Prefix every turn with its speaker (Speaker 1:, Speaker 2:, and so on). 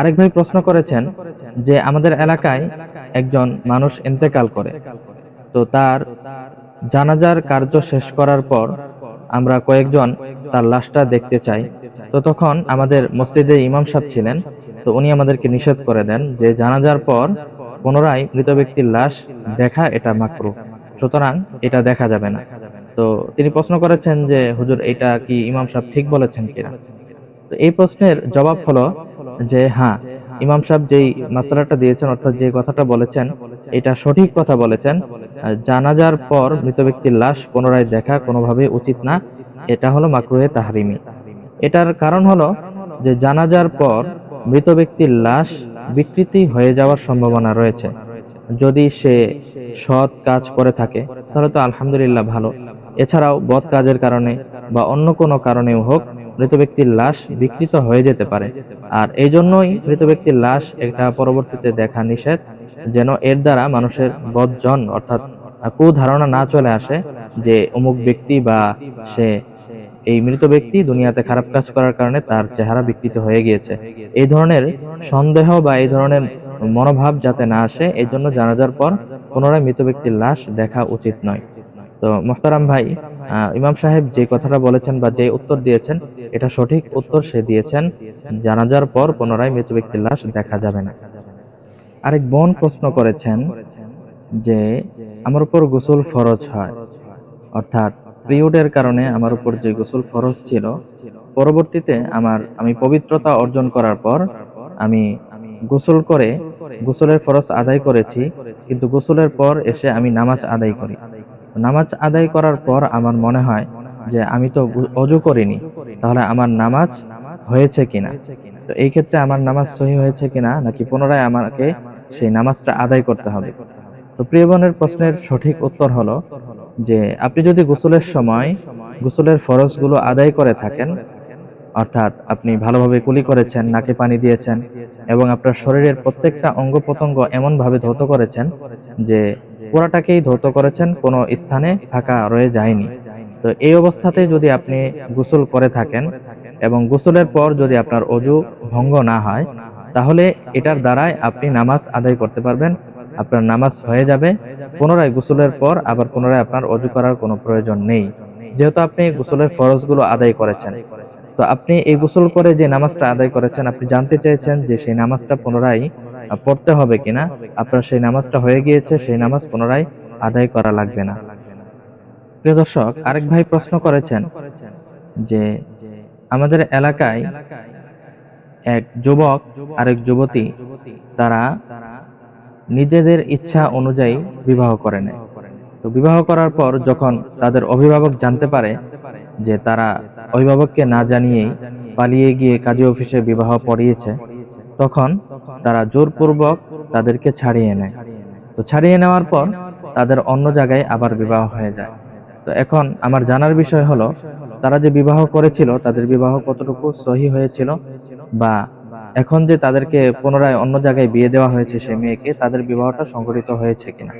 Speaker 1: আরেক ভাই প্রশ্ন করেছেন যে আমাদের এলাকায় একজন মানুষ ইন্তেকাল করে। তো তার জানাজার কার্য শেষ করার পর আমরা কয়েকজন তার লাশটা দেখতে চাই। তো তখন আমাদের মসজিদে ইমাম সাহেব ছিলেন। তো উনি আমাদেরকে নিষেধ করে দেন যে জানাজার পর পুনরায় মৃত ব্যক্তির লাশ দেখা এটা মাকরু। সুতরাং এটা দেখা যাবে না। তো তিনি প্রশ্ন করেছেন যে হুজুর এটা কি ইমাম সাহেব ঠিক বলেছেন কিনা? তো এই প্রশ্নের জবাব হলো যে হ্যাঁ ইমাম সাহেব যেই মাসালাটা দিয়েছেন, অর্থাৎ যে কথাটা বলেছেন, এটা সঠিক কথা বলেছেন। জানাজার পর মৃত ব্যক্তির লাশ পুনরায় দেখা কোনোভাবে উচিত না। এটা হলো মাকরুহে তাহরিমি। এটার কারণ হলো যে, জানাজার পর মৃত ব্যক্তির লাশ বিকৃতি হয়ে যাওয়ার সম্ভাবনা রয়েছে। যদি সে সৎ কাজ করে থাকে, তাহলে তো আলহামদুলিল্লাহ ভালো। এছাড়াও বদ কাজের কারণে বা অন্য কোনো কারণেও হোক মৃত ব্যক্তির লাশ বিকৃত হয়ে যেতে পারে। আর এই জন্যই মৃত ব্যক্তির লাশ এটা পরবর্তীতে দেখা নিষেধ, যেন এর দ্বারা মানুষের বদজন, অর্থাৎ কুধারণা না চলে আসে যে অমুক ব্যক্তি বা সে এই মৃত ব্যক্তি দুনিয়াতে খারাপ কাজ করার কারণে তার চেহারা বিকৃত হয়ে গিয়েছে। এই ধরনের সন্দেহ বা এই ধরনের মনোভাব যাতে না আসে এই জন্য জানাজার পর পুনরায় মৃত ব্যক্তির লাশ দেখা উচিত নয়। তো মোহতারাম ভাই ইমাম সাহেব যে কথাটা বলেছেন বা যে উত্তর দিয়েছেন, এটা সঠিক উত্তর সে দিয়েছেন। জানাজার পর পুনরায় মৃত ব্যক্তির লাশ দেখা যাবে না। আরেক বোন প্রশ্ন করেছেন যে, আমার উপর গোসল ফরজ হয়। অর্থাৎ, পিরিয়ডের কারণে আমার উপর যে গোসল ফরজ ছিল, পরবর্তীতে আমার, আমি পবিত্রতা অর্জন করার পর, আমি গোসল করে, গোসলের ফরজ আদায় করেছি। কিন্তু গোসলের পর এসে আমি নামাজ আদায় করি। নামাজ আদায় করার পর আমার মনে হয় যে আমি তো অজু করিনি, তাহলে আমার নামাজ হয়েছে কিনা? তো এই ক্ষেত্রে আমার নামাজ সহি হয়েছে কিনা, নাকি পুনরায় আমাকে সেই নামাজটা আদায় করতে হবে? তো প্রিয় বোনের প্রশ্নের সঠিক উত্তর হলো যে, আপনি যদি গোসলের সময় গোসলের ফরজগুলো আদায় করে থাকেন, অর্থাৎ আপনি ভালোভাবে কুলি করেছেন, নাকে পানি দিয়েছেন, এবং আপনার শরীরের প্রত্যেকটা অঙ্গ প্রত্যঙ্গ এমন ভাবে ধৌত করেছেন যে পুরাটাকেই ধৌত করেছেন, কোনো স্থানে ফাঁকা রয়ে যায়নি। তো এই অবস্থাতে যদি আপনি গোসল করে থাকেন এবং গোসলের পর যদি আপনার অজু ভঙ্গ না হয়, তাহলে এটার দ্বারাই আপনি নামাজ আদায় করতে পারবেন, আপনার নামাজ হয়ে যাবে, পুনরায় গোসলের পর আবার পুনরায় আপনার অজু করার কোনো প্রয়োজন নেই। যেহেতু আপনি গোসলের ফরজগুলো আদায় করেছেন। তো আপনি এই গোসল করে যে নামাজটা আদায় করেছেন, আপনি জানতে চেয়েছেন যে সেই নামাজটা পুনরায় পড়তে হবে কিনা? আপনার সেই নামাজটা হয়ে গিয়েছে, সেই নামাজ পুনরায় আদায় করা লাগবে না। প্রিয় দর্শক, আরেক ভাই প্রশ্ন করেছেন যে, আমাদের এলাকায় এক যুবক, আরেক যুবতী, তারা নিজেদের ইচ্ছা অনুযায়ী বিবাহ করে নেয়। তো বিবাহ করার পর যখন তাদের অভিভাবক জানতে পারে যে তারা অভিভাবককে না জানিয়েই পালিয়ে গিয়ে কাজী অফিসে বিবাহ পড়িয়েছে তখন তারা জোরপূর্বক তাদেরকে ছাড়িয়ে নেয়। তো ছাড়িয়ে নেওয়ার পর তাদের অন্য জায়গায় আবার বিবাহ হয়ে যায়। তো এখন আমার জানার বিষয় হলো তারা যে বিবাহ করেছিল তাদের বিবাহ কতটুকু সহি হয়েছিল বা এখন যে তাদেরকে পুনরায় অন্য জায়গায় বিয়ে দেওয়া হয়েছে সে মেয়েকে তাদের বিবাহটা সংঘটিত হয়েছে কিনা?